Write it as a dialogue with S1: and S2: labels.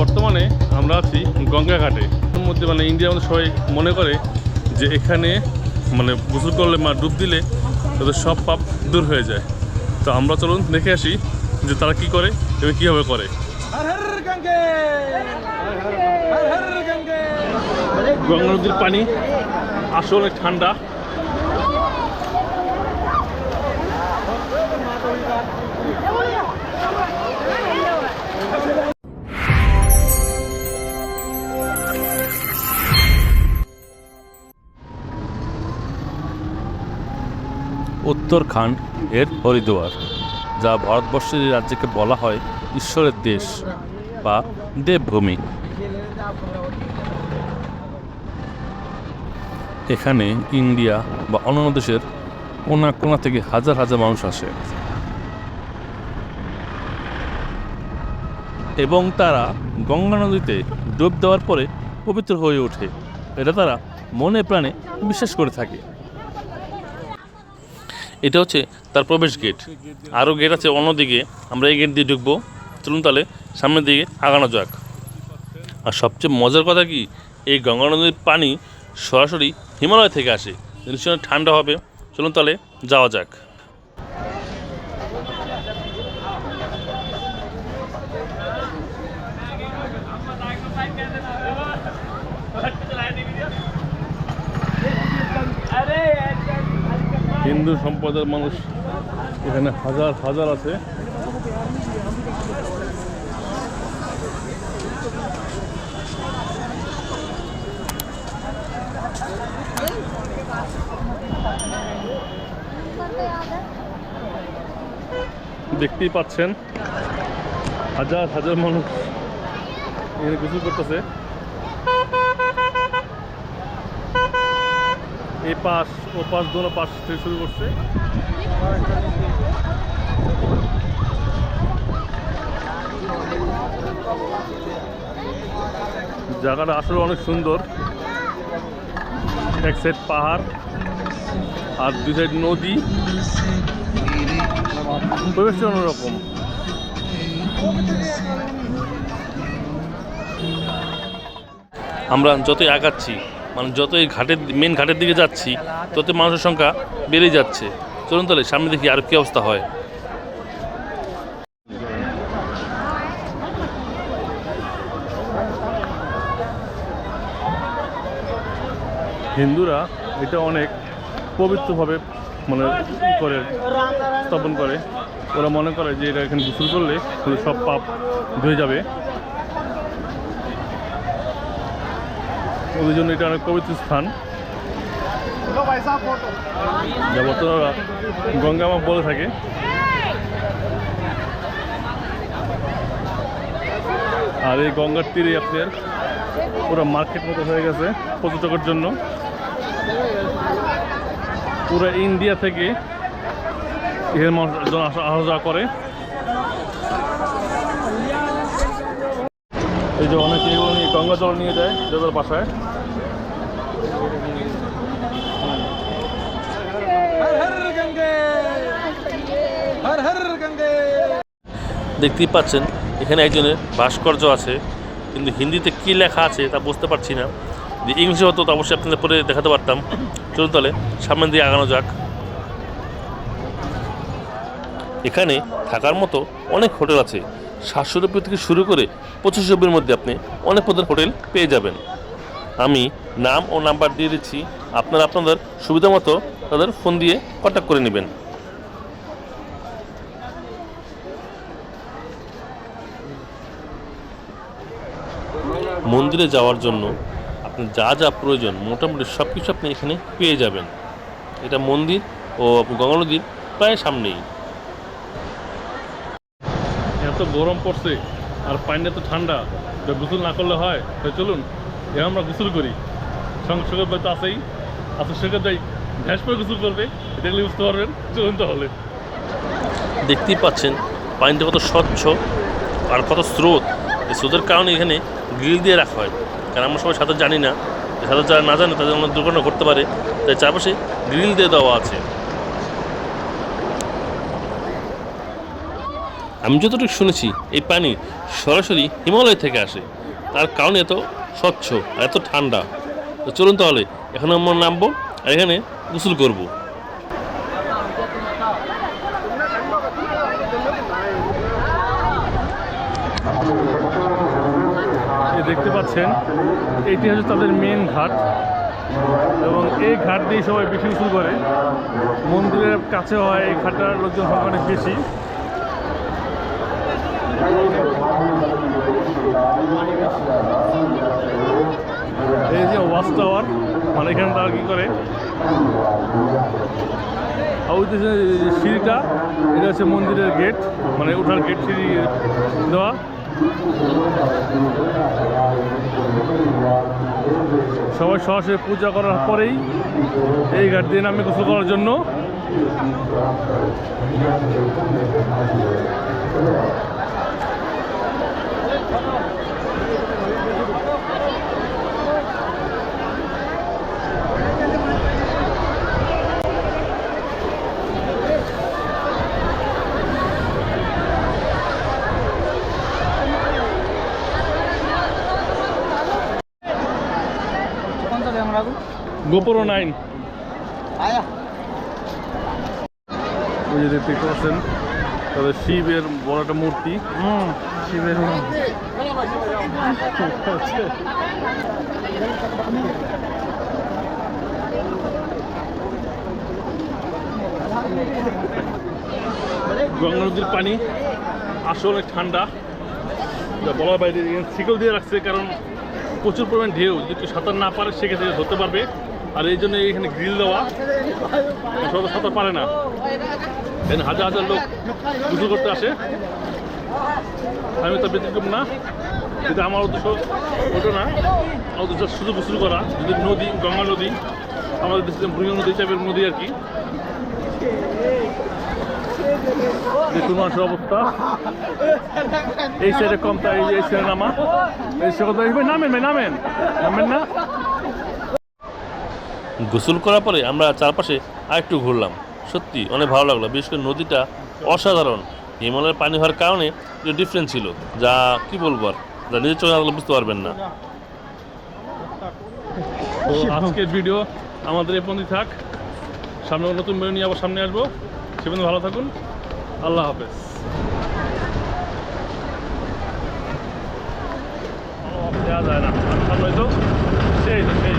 S1: বর্তমানে আমরা আছি গঙ্গাঘাটে। মধ্যে মানে ইন্ডিয়া আমাদের সবাই মনে করে যে এখানে মানে গোসল করলে মা ডুব দিলে তাদের সব পাপ দূর হয়ে যায়। তো আমরা চলুন দেখে আসি যে তারা কি করে এবং কীভাবে করে। গঙ্গা নদীর পানি আসলে ঠান্ডা। উত্তরাখণ্ড এর হরিদ্বার যা ভারতবর্ষের এই রাজ্যকে বলা হয় ঈশ্বরের দেশ বা দেবভূমি। এখানে ইন্ডিয়া বা অন্যান্য দেশের কোনা কোনা থেকে হাজার হাজার মানুষ আসে। এবং তারা গঙ্গা নদীতে ডুব দেওয়ার পরে পবিত্র হয়ে ওঠে। এটা তারা মনে প্রাণে বিশ্বাস করে থাকে। এটা হচ্ছে তার প্রবেশ গেট আরও গেট আছে, অন্যদিকে আমরা এই গেট দিয়ে ঢুকবো। চলুন তাহলে সামনের দিকে আগানো যাক। আর সবচেয়ে মজার কথা কি, এই গঙ্গা নদীর পানি সরাসরি হিমালয় থেকে আসে। জিনিসটা ঠান্ডা হবে, চলুন তাহলে যাওয়া যাক। হিন্দু সম্প্রদায়ের মানুষ এখানে হাজার হাজার আছে। দেখতেই পাচ্ছেন, হাজার হাজার মানুষ এখানে গোসল করতেছে। এই পাশ ও পাশ দোনো পাশ থেকে শুরু করছে। জায়গাটা আসলে অনেক সুন্দর। এক সাইড পাহাড় আর দুই সাইড নদী। পরিবেশটা অন্যরকম। আমরা যতই আগাচ্ছি মানে যতই ঘাটের মেন ঘাটের দিকে যাচ্ছি, ততই মানুষের সংখ্যা বেড়ে যাচ্ছে। চলুন তাহলে, সামনে দেখি আর কি অবস্থা হয়। হিন্দুরা এটা অনেক পবিত্রভাবে মানে করে, স্থাপন করে। ওরা মনে করে যে এটা এখানে গোসল করলে সব পাপ ধুয়ে যাবে। ওদের জন্য এটা অনেক পবিত্র স্থান। যা গঙ্গা গঙ্গামা বলে থাকে। আর এই গঙ্গার তীরে আপনার পুরো মার্কেট মতো হয়ে গেছে পর্যটকের জন্য। পুরো ইন্ডিয়া থেকে এর মানুষজন আসা যাওয়া করে। এই যে অনেকে গঙ্গা জল নিয়ে যায় যাদের বাসায়। দেখতেই পাচ্ছেন, এখানে একজনের ভাস্কর্য আছে, কিন্তু হিন্দিতে কী লেখা আছে তা বুঝতে পারছি না। যে ইংলিশে হতো তো অবশ্যই আপনাদের পরে দেখাতে পারতাম। চলুন তাহলে, সামনের দিকে আগানো যাক। এখানে থাকার মতো অনেক হোটেল আছে। সাতশো রুপি থেকে শুরু করে পঁচিশ রুপির মধ্যে আপনি অনেক প্রধান হোটেল পেয়ে যাবেন। আমি নাম ও নাম্বার দিয়ে দিচ্ছি। আপনারা আপনাদের সুবিধা মতো তাদের ফোন দিয়ে কন্ট্যাক্ট করে নেবেন। মন্দিরে যাওয়ার জন্য আপনার যা যা প্রয়োজন, মোটামুটি সব কিছু আপনি এখানে পেয়ে যাবেন। এটা মন্দির ও গঙ্গা নদীর প্রায় সামনেই। এত গরম পড়ছে, আর পানিটা তো ঠান্ডা গোসল না করলে হয় চলুন। এ আমরা গোসল করি। সংসর্গ তো আছেই। সেটা যাই। ভ্যাস করে গোসল করবে। দেখলে বুঝতে পারবেন, চলুন তাহলে। দেখতেই পাচ্ছেন, পানিটা কত স্বচ্ছ আর কত স্রোত। এই স্রোতের কারণে এখানে গ্রিল দিয়ে রাখা হয়। কারণ আমরা সবাই সাঁতার জানি না। সাঁতার যারা না জানে, তাদের অনেক দুর্ঘটনা ঘটতে পারে। তাই চারপাশে গ্রিল দিয়ে দেওয়া আছে।
S2: আমি যতটুকু শুনেছি, এই পানি সরাসরি হিমালয় থেকে আসে। তার কারণ এত স্বচ্ছ আর এত ঠান্ডা। তো চলুন তাহলে, এখন আমরা নামবো আর এখানে গোসল করব।
S1: দেখতে পাচ্ছেন এটি হচ্ছে তাদের মেন ঘাট এবং এই ঘাট দিয়ে সবাই বেশি উসুল করে। মন্দিরের কাছে হয় এই ঘাটটার লোকজন সংখ্যা অনেক বেশি। এই যে ওয়াচ মানে এখানে তারা কী করে? সিঁড়িটা, এটা হচ্ছে মন্দিরের গেট মানে ওঠার গেট সিঁড়ি দেওয়া। সবাই সরাসরি পূজা করার পরেই এই ঘাট দিয়ে নামে গোসল করার জন্য। গোপরো নাইন ওই যে দেখতে পাচ্ছেন তবে শিবের বড় একটা মূর্তি।
S3: শিবের
S1: গঙ্গা নদীর পানি আসলে ঠান্ডা। বলার বাইরে শিকল দিয়ে রাখছে কারণ প্রচুর পরিমাণ ঢেউ। যদি সাঁতার না পারে, সেক্ষেত্রে ধরতে পারবে। আর এই জন্য এখানে গ্রিল দেওয়া। সবাই সাঁতার পারে না। হাজার হাজার লোক পুজো করতে আসে। আমি তো ব্যতিক্রম না কিন্তু আমার উদ্দেশ্য ওটা না আমার উদ্দেশ্য শুধু গোসল করা, যদি নদী, গঙ্গা নদী, আমাদের দেশে ভূমি নদী টাইপের নদী আর কি। দেখুন মানুষের অবস্থা। এই সাইডে কম, তাই এই সাইডে নামা। এই সাইডে নামেন ভাই, নামেন। নামেন না।
S2: গোসল করার পরে আমরা চারপাশে আরেকটু ঘুরলাম। সত্যি অনেক ভালো লাগল, বিশেষ করে নদীটা অসাধারণ। হিমালয়ের পানি হওয়ার কারণে একটু ডিফারেন্স ছিল, যা কি বলব আর, যা নিজের চোখে দেখলে বুঝতে পারবেন না।
S1: তো আজকের ভিডিও আমাদের এই পর্যন্ত থাক। সামনে নতুন ভিডিও নিয়ে আবার সামনে আসব। সে পর্যন্ত ভালো থাকুন। আল্লাহ হাফেজ। দেওয়া যায় না। সেই তো সেই।